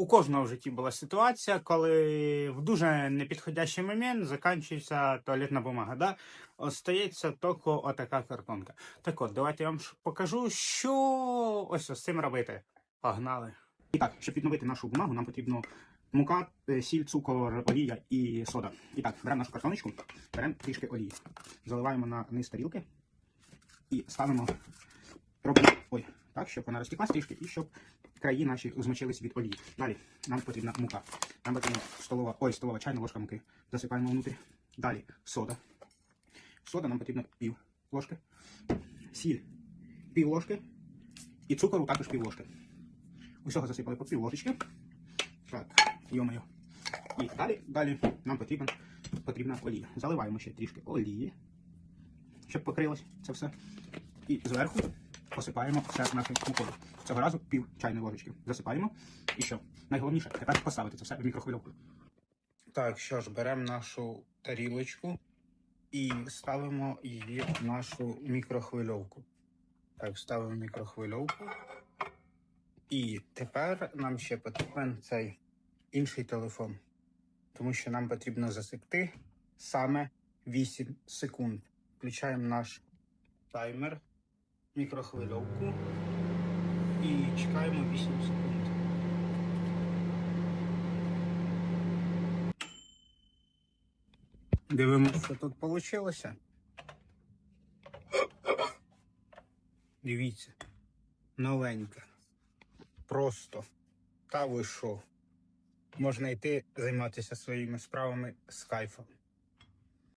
У кожного в житті була ситуація, коли в дуже непідходящий момент закінчується туалетна бумага. Да? Остається тільки отака картонка. Так от, давайте я вам покажу, що ось з цим робити. Погнали. І так, щоб відновити нашу бумагу, нам потрібно мука, е, сіль, цукор, олія і сода. І так, беремо нашу картоночку, беремо трішки олії, заливаємо на низ тарілки і ставимо, робимо, ой, так, щоб вона розтеклась трішки і щоб краї наші змочились від олії. Далі нам потрібна мука. Нам потрібна столова, ой, столова чайна ложка муки. Засипаємо внутрі. Далі сода. Сода нам потрібно пів ложки. Сіль пів ложки. І цукору також пів ложки. Усього засипали по пів ложечки. Так, йомаю. І далі, далі нам потрібна, потрібна олія. Заливаємо ще трішки олії, щоб покрилось це все. І зверху посипаємо все нашим мукою. Цього разу пів чайної ложечки. Засипаємо. І що? Найголовніше тепер поставити це все в мікрохвильовку. Так, що ж, беремо нашу тарілочку і ставимо її в нашу мікрохвильовку. Так, ставимо мікрохвильовку. І тепер нам ще потрібен цей інший телефон, тому що нам потрібно засекти саме 8 секунд. Включаємо наш таймер, мікрохвильовку і чекаємо 8 секунд. Дивимося, що тут вийшло. Дивіться, новенька. Просто. Та ви що? Можна йти займатися своїми справами з кайфом.